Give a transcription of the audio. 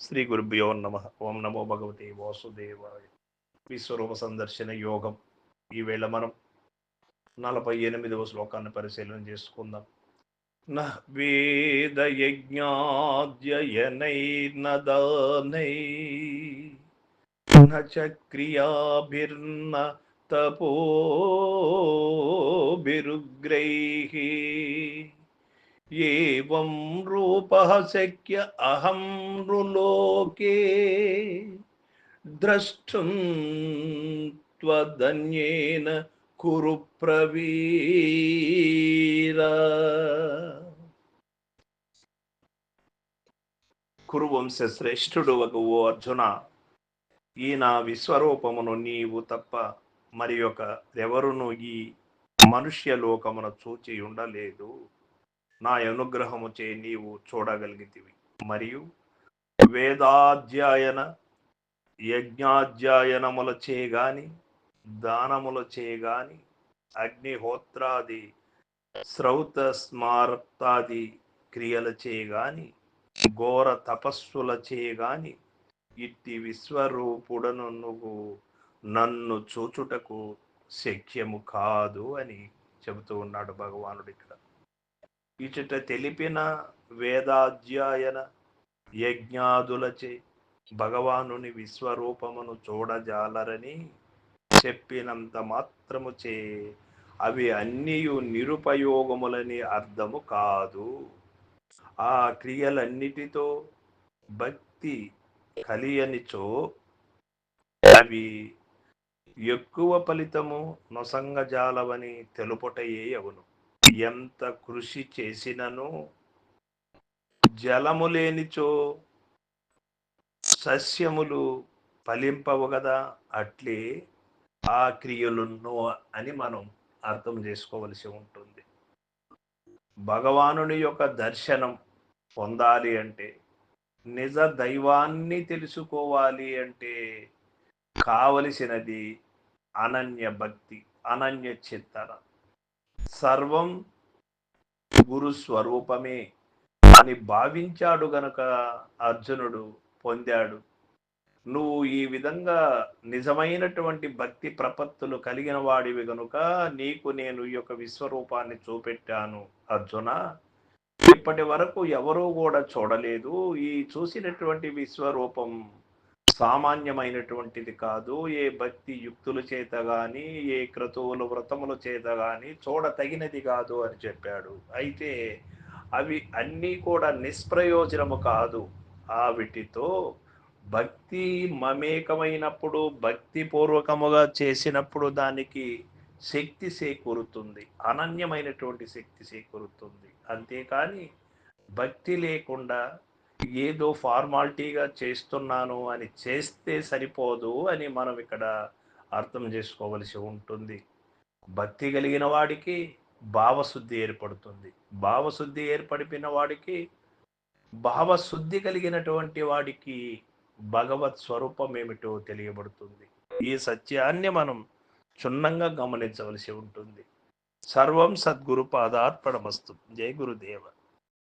శ్రీ గురుభ్యో నమ. ఓం నమో భగవతి వాసుదేవాయ. విశ్వరూప సందర్శన యోగం. ఈవేళ మనం నలభై ఎనిమిదవ శ్లోకాన్ని పరిశీలన చేసుకుందాం. న వేద యజ్ఞాద్యయనై న ఏం రూప శక్య అహం నృలోకే ద్రష్టుం త్వదన్యేన కురు ప్రవీర. కురువంశ శ్రేష్ఠుడు ఒక ఓ అర్జున ఈ నా విశ్వరూపమును నీవు తప్ప మరి ఒక ఎవరును ఈ మనుష్య లోకమున చూచి ఉండలేదు? నా అనుగ్రహము చే నీవు చూడగలిగితివి. మరియు వేదాధ్యాయన యజ్ఞాధ్యాయనముల చేయగాని దానముల చేయగాని అగ్నిహోత్రాది శ్రౌత స్మార్తాది క్రియల చేయగాని ఘోర తపస్సుల చేయగాని ఇట్టి విశ్వరూపుడను నువ్వు నన్ను చూచుటకు శక్యము కాదు అని చెబుతూ ఉన్నాడు భగవానుడు ఇక్కడ. ఇచట తెలిపిన వేదాధ్యాయన యజ్ఞాదులచే భగవానుని విశ్వరూపమును చూడజాలరని చెప్పినంత మాత్రము చే అవి అన్నీయు నిరుపయోగములని అర్థము కాదు. ఆ క్రియలన్నిటితో భక్తి కలియనిచో అవి ఎక్కువ ఫలితము నొసంగజాలవని తెలుపుటయే అవును. ఎంత కృషి చేసినను జలము లేనిచో సస్యములు ఫలింపవు కదా అట్లే ఆ క్రియలున్నో అని మనం అర్థం చేసుకోవలసి ఉంటుంది. భగవానుని యొక్క దర్శనం పొందాలి అంటే నిజ దైవాన్ని తెలుసుకోవాలి అంటే కావలసినది అనన్య భక్తి అనన్య చిత్తన. సర్వం గురు స్వరూపమే అని భావించాడు గనక అర్జునుడు పొందాడు. నువ్వు ఈ విధంగా నిజమైనటువంటి భక్తి ప్రపత్తులు కలిగిన వాడివి గనుక నీకు నేను ఈ యొక్క విశ్వరూపాన్ని చూపెట్టాను అర్జున. ఇప్పటి వరకు ఎవరూ కూడా చూడలేదు. ఈ చూసినటువంటి విశ్వరూపం సామాన్యమైనటువంటిది కాదు. ఏ భక్తి యుక్తుల చేత గాని ఏ క్రతువులు వ్రతముల చేత గాని చూడతగినది కాదు అని చెప్పాడు. అయితే అవి అన్నీ కూడా నిష్ప్రయోజనము కాదు. ఆ వీటితో భక్తి మమేకమైనప్పుడు భక్తి పూర్వకముగా చేసినప్పుడు దానికి శక్తి సేకూరుతుంది అనన్యమైనటువంటి శక్తి సేకూరుతుంది అంతేకాని భక్తి లేకుండా ఏదో ఫార్మాలిటీగా చేస్తున్నాను అని చేస్తే సరిపోదు అని మనం ఇక్కడ అర్థం చేసుకోవలసి ఉంటుంది. భక్తి కలిగిన వాడికి భావశుద్ధి ఏర్పడుతుంది. భావశుద్ధి ఏర్పడిపిన వాడికి భావశుద్ధి కలిగినటువంటి వాడికి భగవత్ స్వరూపం ఏమిటో తెలియబడుతుంది. ఈ సత్యాన్ని మనం క్షుణ్ణంగా గమనించవలసి ఉంటుంది. సర్వం సద్గురు పాదార్పణమస్తు. జయ గురుదేవ.